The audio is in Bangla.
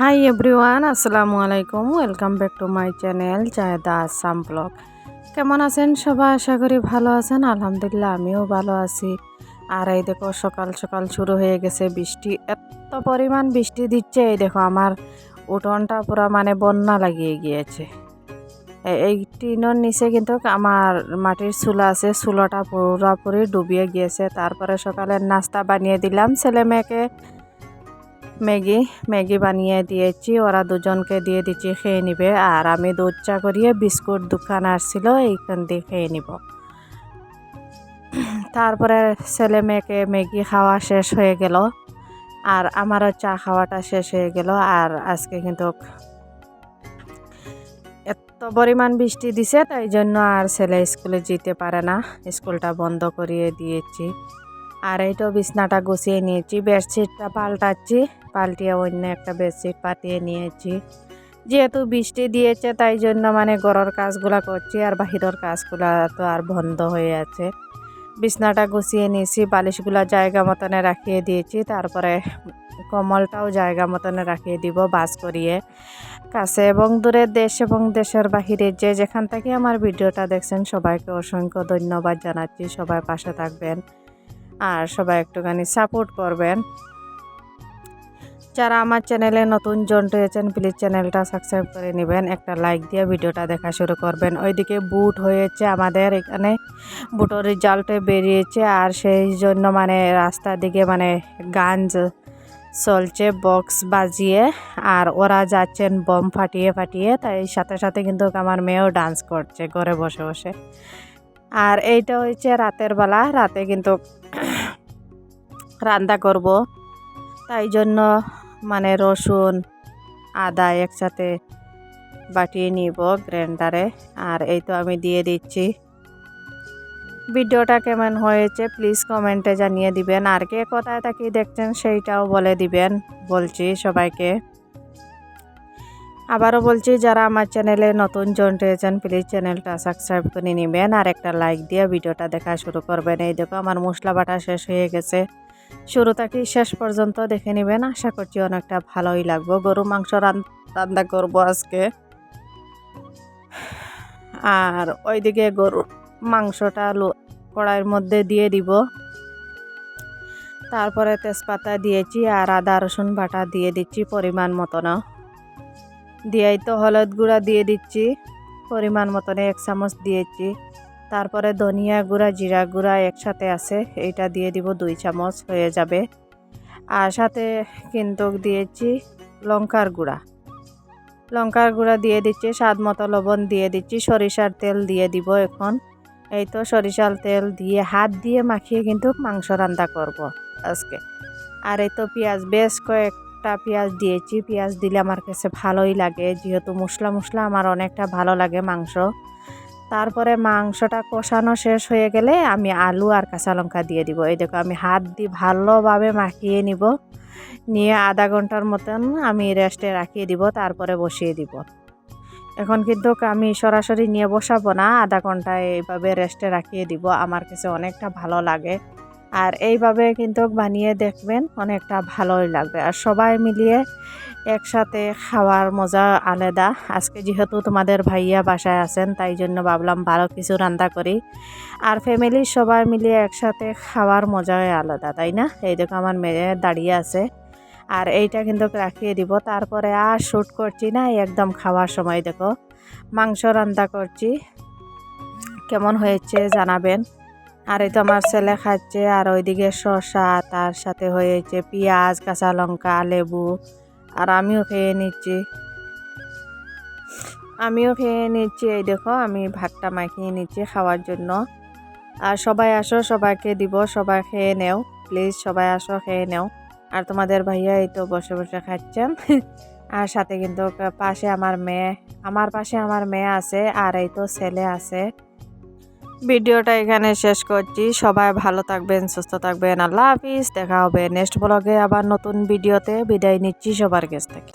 হাই এভরিওয়ান আসসালামু আলাইকুম welcome back to my channel চায়দা Assam vlog কেমন আছেন সবাই? আশা করি ভালো আছেন। আলহামদুলিল্লাহ, আমিও ভালো আছি। আর এই দেখো, সকাল সকাল শুরু হয়ে গেছে বৃষ্টি। এত পরিমাণ বৃষ্টি দিচ্ছে। এই দেখো, আমার উঠোনটা পুরো মানে বন্যা লাগিয়ে গিয়েছে। এই টিনের নিচে কিন্তু আমার মাটির চুলা আছে। চুলাটা পুরোপুরি ডুবিয়ে গিয়েছে। তারপরে সকালে নাস্তা বানিয়ে দিলাম। ছেলে মেয়েকে ম্যাগি ম্যাগি বানিয়ে দিয়েছি। ওরা দুজনকে দিয়ে দিচ্ছি, খেয়ে নিবে। আর আমি দুধ চা করিয়ে বিস্কুট দোকান আসছিল, এইখান দিয়ে খেয়ে নিব। তারপরে ছেলে মেয়েকে ম্যাগি খাওয়া শেষ হয়ে গেল। আর আমারও চা খাওয়াটা শেষ হয়ে গেল। আর আজকে কিন্তু এত পরিমাণ বৃষ্টি দিছে, তাই জন্য আর ছেলে স্কুলে যেতে পারে না। স্কুলটা বন্ধ করিয়ে দিয়েছি। আর এই তো বিছনাটা গুছিয়ে নিয়েছি, বেডশিটটা পাল্টাচ্ছি, পাল্টিয়ে অন্য একটা বেডশিট পাতিয়ে নিয়েছি। যেহেতু বৃষ্টি দিয়েছে, তাই জন্য মানে ঘরের কাজগুলা করছি আর বাহিরের কাজগুলা তো আর বন্ধ হয়ে আছে। বিছনাটা গুছিয়ে নিয়েছি, বালিশগুলা জায়গা মতনে রাখিয়ে দিয়েছি, তারপরে কমলটাও জায়গা মতনে রাখিয়ে দিব, বাস করিয়ে। কাছে এবং দূরের দেশ এবং দেশের বাহিরে যে যেখান থেকে আমার ভিডিওটা দেখছেন, সবাইকে অসংখ্য ধন্যবাদ জানাচ্ছি, সবাই পাশে থাকবেন। আর সবাই একটুখানি সাপোর্ট করবেন। যারা আমার চ্যানেলে নতুন জয়েন্ট হয়েছেন প্লিজ চ্যানেলটা সাবস্ক্রাইব করে নেবেন, একটা লাইক দিয়ে ভিডিওটা দেখা শুরু করবেন। ওইদিকে বুট হয়েছে আমাদের, এখানে বুটের রেজাল্টে বেরিয়েছে আর সেই জন্য মানে রাস্তার দিকে মানে গান চলছে বক্স বাজিয়ে আর ওরা যাচ্ছেন বম ফাটিয়ে ফাটিয়ে, তাই সাথে সাথে কিন্তু আমার মেয়েও ডান্স করছে, ঘরে বসে বসে। আর এইটা হচ্ছে রাতের বেলা, রাতে কিন্তু রান্না করব। তাই জন্য মানে রসুন, আদা একসাথে বাটিয়ে নিব গ্রাইন্ডারে। আর এই তো আমি দিয়ে দিচ্ছি। ভিডিওটা কেমন হয়েছে প্লিজ কমেন্টে জানিয়ে দিবেন। আর কে কোথায় থাকি দেখছেন সেইটাও বলে দিবেন, বলছি সবাইকে। আবারও বলছি, যারা আমার চ্যানেলে নতুন জন রয়েছেন প্লিজ চ্যানেলটা সাবস্ক্রাইব করে নেবেন। আর একটা লাইক দিয়ে ভিডিওটা দেখা শুরু করবেন। এই দেখো, আমার মশলা বাটা শেষ হয়ে গেছে। শুরু থেকে শেষ পর্যন্ত দেখে নেবেন। আশা করছি অনেকটা ভালোই লাগবো। গরু, মাংস রান- রান্না করব আজকে। আর ওইদিকে গরুর মাংসটা কড়াইয়ের মধ্যে দিয়ে দিব। তারপরে তেজপাতা দিয়েছি আর আদা, রসুন বাটা দিয়ে দিচ্ছি পরিমাণ মতন। দিয়েই তো হলুদ গুঁড়া দিয়ে দিচ্ছি। পরিমাণ মতন এক চামচ দিয়েছি। তারপরে ধনিয়া গুঁড়া, জিরা গুঁড়া একসাথে আছে, এইটা দিয়ে দিব দুই চামচ, হয়ে যাবে। আর সাথে কিন্তু দিয়েছি লঙ্কার গুঁড়া। লঙ্কার গুঁড়া দিয়ে দিচ্ছি, স্বাদ মতো লবণ দিয়ে দিচ্ছি, সরিষার তেল দিয়ে দিব এখন। এই তো সরিষার তেল দিয়ে, হাত দিয়ে মাখিয়ে কিন্তু মাংস রান্না করব আজকে। আর এই তো পেঁয়াজ, বেশ কয়েকটা পেঁয়াজ দিয়েছি। পেঁয়াজ দিলে আমার কাছে ভালোই লাগে, যেহেতু মশলা মশলা আমার অনেকটা ভালো লাগে মাংস। তারপরে মাংসটা কষানো শেষ হয়ে গেলে আমি আলু আর কাঁচা লঙ্কা দিয়ে দিব। এই দেখো, আমি হাত দিয়ে ভালোভাবে মাখিয়ে নিব। নিয়ে আধা ঘণ্টার মতন আমি রেস্টে রাখিয়ে দিব, তারপরে বসিয়ে দিব। এখন কিন্তু আমি সরাসরি নিয়ে বসাবো না, আধা ঘণ্টা এইভাবে রেস্টে রাখিয়ে দিব। আমার কাছে অনেকটা ভালো লাগে। আর এইভাবে কিন্তু বানিয়ে দেখবেন অনেকটা ভালোই লাগবে। আর সবাই মিলিয়ে একসাথে খাওয়ার মজা আলাদা। আজকে যেহেতু তোমাদের ভাইয়া বাসায় আছেন, তাই জন্য ভাবলাম ভালো কিছু রান্না করি। আর ফ্যামিলির সবাই মিলিয়ে একসাথে খাওয়ার মজাই আলাদা, তাই না? এই দেখো আমার মেয়ে দাঁড়িয়ে আছে। আর এইটা কিন্তু রাখিয়ে দিব। তারপরে আর শ্যুট করছি না একদম খাওয়ার সময় দেখো। মাংস রান্না করছি। কেমন হয়েছে জানাবেন। আর এই তো আমার ছেলে খাচ্ছে, আর ওইদিকে শসা, তার সাথে হয়েছে পেঁয়াজ, কাঁচা লঙ্কা, লেবু। আর আমিও খেয়ে নিচ্ছি। আমিও খেয়ে নিচ্ছি। এই দেখো, আমি ভাতটা মাখিয়ে নিচ্ছি খাওয়ার জন্য। আর সবাই আসো, সবাইকে দিব, সবাই খেয়ে নেও। প্লিজ সবাই আসো, খেয়ে নেও। আর তোমাদের ভাইয়া এই তো বসে বসে খাচ্ছেন আর সাথে কিন্তু পাশে আমার মেয়ে, আমার পাশে আমার মেয়ে আছে, আর এই তো ছেলে আছে। ভিডিওটা এখানে শেষ করছি। সবাই ভালো থাকবেন, সুস্থ থাকবেন। আল্লাহ হাফিজ। দেখা হবে নেক্সট ব্লগে আবার নতুন ভিডিওতে। বিদায় নিচ্ছি সবার কাছ থেকে।